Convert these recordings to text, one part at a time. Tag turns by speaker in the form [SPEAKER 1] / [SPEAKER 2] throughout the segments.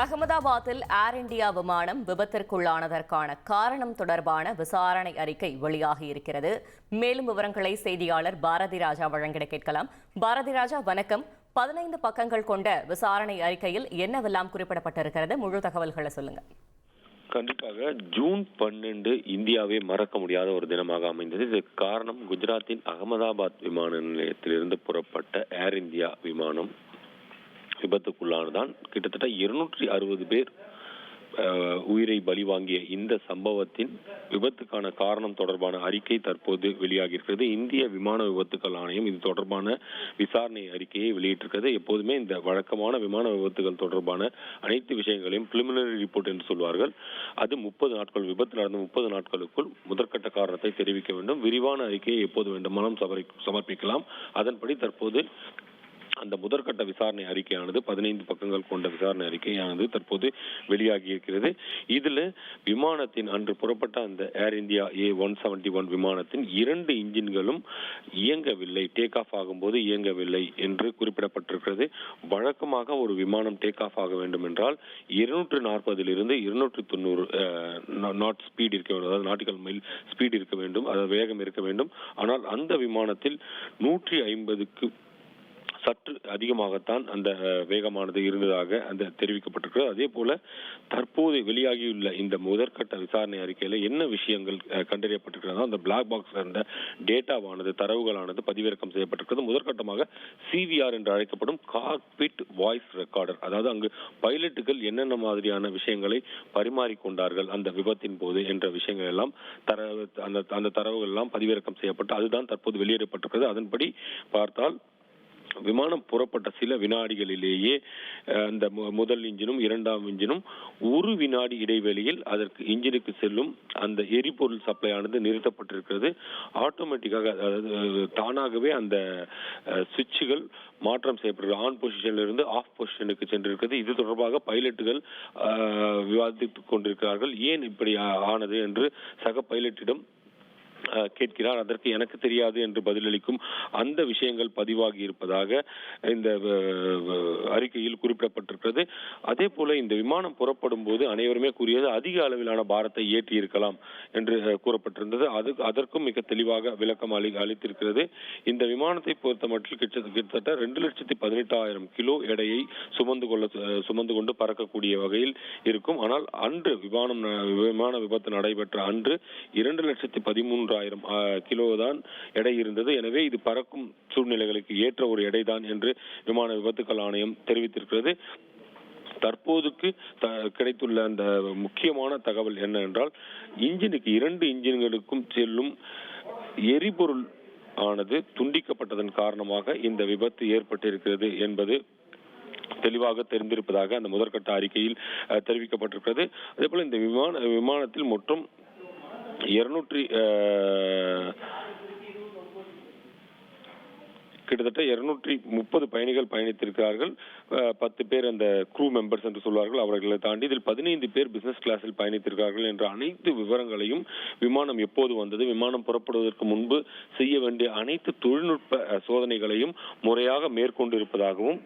[SPEAKER 1] அகமதாபாத்தில் ஏர் இந்தியா விமானம் விபத்திற்குள்ளானதற்கான காரணம் தொடர்பான விசாரணை அறிக்கை வெளியாகியிருக்கிறது மேலும் விவரங்களை செய்தியாளர் பாரதி ராஜா வழங்கிட கேட்கலாம். பாரதி ராஜா வணக்கம். பதினைந்து பக்கங்கள் கொண்ட விசாரணை அறிக்கையில் என்னவெல்லாம் குறிப்பிடப்பட்டிருக்கிறது? முழு தகவல்களை சொல்லுங்க.
[SPEAKER 2] கண்டிப்பாக ஜூன் பன்னெண்டு இந்தியாவே மறக்க முடியாத ஒரு தினமாக அமைந்தது. இதற்கு காரணம் குஜராத்தின் அகமதாபாத் விமான நிலையத்திலிருந்து புறப்பட்ட ஏர் இந்தியா விமானம். விபத்துக்குள்ளானதான் கிட்டத்தட்ட இருநூற்றி அறுபது பேர் உயிரை பலி வாங்கிய இந்த சம்பவத்தின் விபத்துக்கான காரணம் தொடர்பான அறிக்கை தற்போது வெளியாகியிருக்கிறது. இந்திய விமான விபத்துக்கள் ஆணையம் இது தொடர்பான விசாரணை அறிக்கையை வெளியிட்டிருக்கிறது. எப்போதுமே இந்த வழக்கமான விமான விபத்துகள் தொடர்பான அனைத்து விஷயங்களையும் பிலிமினரி ரிப்போர்ட் என்று சொல்வார்கள். அது முப்பது நாட்கள் விபத்து நடந்த முப்பது நாட்களுக்குள் முதற்கட்ட காரணத்தை தெரிவிக்க வேண்டும். விரிவான அறிக்கையை எப்போது வேண்டுமானாலும் சமரி- சமர்ப்பிக்கலாம். அதன்படி தற்போது அந்த முதற்கட்ட விசாரணை அறிக்கையானது பதினைந்து பக்கங்கள் கொண்ட விசாரணை அறிக்கையானது தற்போது வெளியாகி இருக்கிறது இதில் விமானத்தின் அன்று புறப்பட்ட அந்த Air India A one seventy one விமானத்தின் இரண்டு இன்ஜின்களும் இயங்கவில்லை டேக் ஆஃப் ஆகும்போது இயங்கவில்லை என்று குறிப்பிடப்பட்டிருக்கிறது. வழக்கமாக ஒரு விமானம் டேக் ஆஃப் ஆக வேண்டும் என்றால் இருநூற்று நாற்பதிலிருந்து இருநூற்று தொண்ணூறு நாட் ஸ்பீட் இருக்க வேண்டும். அதாவது நாட்டிக்கல் மைல் ஸ்பீட் இருக்க வேண்டும். அதாவது வேகம் இருக்க வேண்டும். ஆனால் அந்த விமானத்தில் நூற்றி ஐம்பதுக்கு சற்று அதிகமாகத்தான் அந்த வேகமானது இருந்ததாக அந்த தெரிவிக்கப்பட்டிருக்கிறது. அதே போல தற்போது வெளியாகியுள்ள இந்த முதற்கட்ட விசாரணை அறிக்கையில் என்ன விஷயங்கள் கண்டறியப்பட்டிருக்கிறதோ அந்த பிளாக் பாக்ஸ் இருந்த டேட்டாவானது தரவுகளானது பதிவிறக்கம் செய்யப்பட்டிருக்கிறது. முதற்கட்டமாக சிவிஆர் என்று அழைக்கப்படும் காக்பிட் வாய்ஸ் ரெக்கார்டர் அதாவது அங்கு பைலட்டுகள் என்னென்ன மாதிரியான விஷயங்களை பரிமாறிக்கொண்டார்கள் அந்த விபத்தின் போது என்ற விஷயங்கள் எல்லாம் தரவு அந்த அந்த தரவுகள் எல்லாம் பதிவிறக்கம் செய்யப்பட்டு அதுதான் தற்போது வெளியிடப்பட்டிருக்கிறது. அதன்படி பார்த்தால் விமானம் புறப்பட்ட சில வினாடிகளிலேயே அந்த முதல் இன்ஜினும் இரண்டாம் இன்ஜினும் ஒரு வினாடி இடைவெளியில் அதற்கு இன்ஜினுக்கு செல்லும் அந்த எரிபொருள் சப்ளை ஆனது நிறுத்தப்பட்டிருக்கிறது. ஆட்டோமேட்டிக்காக அதாவது தானாகவே அந்த சுவிட்சுகள் மாற்றம் செய்யப்படுகிறது. ஆன் பொசிஷனில் இருந்து ஆஃப் பொசிஷனுக்கு சென்றிருக்கிறது. இது தொடர்பாக பைலட்டுகள் விவாதித்துக் கொண்டிருக்கிறார்கள். ஏன் இப்படி ஆனது என்று சக பைலட்டிடம் கேட்கிறார். அதற்கு எனக்கு தெரியாது என்று பதிலளிக்கும் அந்த விஷயங்கள் பதிவாகி இருப்பதாக இந்த அறிக்கையில் குறிப்பிடப்பட்டிருக்கிறது. அதே போல இந்த விமானம் புறப்படும் போது அனைவருமே கூறியது அதிக அளவிலான பாரத்தை ஏற்றி இருக்கலாம் என்று கூறப்பட்டிருந்தது. அது அதற்கும் மிக தெளிவாக விளக்கம் அளி அளித்திருக்கிறது. இந்த விமானத்தை பொறுத்த மட்டும் கிட்டத்தட்ட ரெண்டு லட்சத்தி பதினெட்டாயிரம் கிலோ எடையை சுமந்து கொள்ள சுமந்து கொண்டு பறக்கக்கூடிய வகையில் இருக்கும். ஆனால் அன்று விமானம் ந- விமான விபத்து நடைபெற்ற அன்று இரண்டு லட்சத்தி பதிமூன்று மூன்றாயிரம் கிலோ தான் எடை இருந்தது. எனவே இது பறக்கும் சூழ்நிலைகளுக்கு ஏற்ற ஒரு எடை தான் என்று விமான விபத்துக்கள் ஆணையம் தெரிவித்திருக்கிறது. தற்போதுக்கு த- கிடைத்துள்ள அந்த முக்கியமான தகவல் என்ன என்றால் இன்ஜினுக்கு இரண்டு இன்ஜின்களுக்கும் செல்லும் எரிபொருள் ஆனது துண்டிக்கப்பட்டதன் காரணமாக இந்த விபத்து ஏற்பட்டிருக்கிறது என்பது தெளிவாக தெரிந்திருப்பதாக அந்த முதற்கட்ட அறிக்கையில் தெரிவிக்கப்பட்டிருக்கிறது. அதே போல இந்த விமான விமானத்தில் மொத்தம் இருநூற்றி கிட்டத்தட்ட இருநூற்றி முப்பது பயணிகள் பயணித்திருக்கிறார்கள். பத்து பேர் அந்த க்ரூ மெம்பர்ஸ் என்று சொல்வார்கள். அவர்களை தாண்டி இதில் பதினைந்து பேர் பிசினஸ் கிளாஸில் பயணித்திருக்கிறார்கள் என்ற அனைத்து விவரங்களையும் விமானம் எப்போது வந்தது விமானம் புறப்படுவதற்கு முன்பு செய்ய வேண்டிய அனைத்து தொழில்நுட்ப சோதனைகளையும் முறையாக மேற்கொண்டிருப்பதாகவும்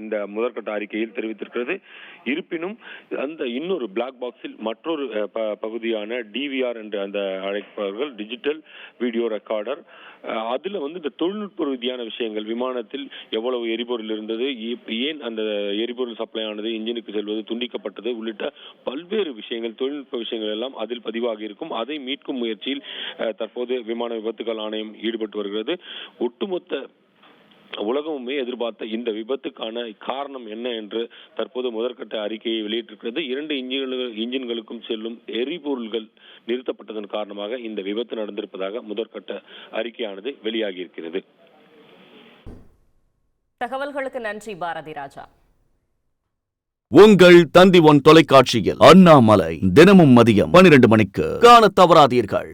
[SPEAKER 2] இந்த முதற்கட்ட அறிக்கையில் தெரிவித்திருக்கிறது. இருப்பினும் அந்த இன்னொரு பிளாக் பாக்ஸில் மற்றொரு ப- பகுதியான டிவிஆர் என்று அந்த அழைப்பவர்கள் டிஜிட்டல் வீடியோ ரெக்கார்டர் அதில் வந்து இந்த தொழில்நுட்ப ரீதியான விஷயங்கள் விமானத்தில் எவ்வளவு எரிபொருள் இருந்தது ஏன் அந்த எரிபொருள் சப்ளை ஆனது இன்ஜினுக்கு செல்வது துண்டிக்கப்பட்டது உள்ளிட்ட பல்வேறு விஷயங்கள் தொழில்நுட்ப விஷயங்கள் எல்லாம் அதில் பதிவாகி இருக்கும். அதை மீட்கும் முயற்சியில் தற்போது விமான விபத்துகள் ஆணையம் ஈடுபட்டு வருகிறது. ஒட்டுமொத்த உலகமுமே எதிர்பார்த்த இந்த விபத்துக்கான காரணம் என்ன என்று தற்போது முதற்கட்ட அறிக்கையை வெளியிட்டிருக்கிறது. இரண்டு இன்ஜின்கள் இன்ஜின்களுக்கும் செல்லும் எரிபொருள்கள் நிறுத்தப்பட்டதன் காரணமாக இந்த விபத்து நடந்திருப்பதாக முதற்கட்ட அறிக்கையானது வெளியாகியிருக்கிறது.
[SPEAKER 1] தகவல்களுக்கு நன்றி பாரதி ராஜா.
[SPEAKER 3] உங்கள் தந்தி ஒன் தொலைக்காட்சியில் அண்ணாமலை தினமும் மதியம் பனிரெண்டு மணிக்கு காணத் தவறாதீர்கள்.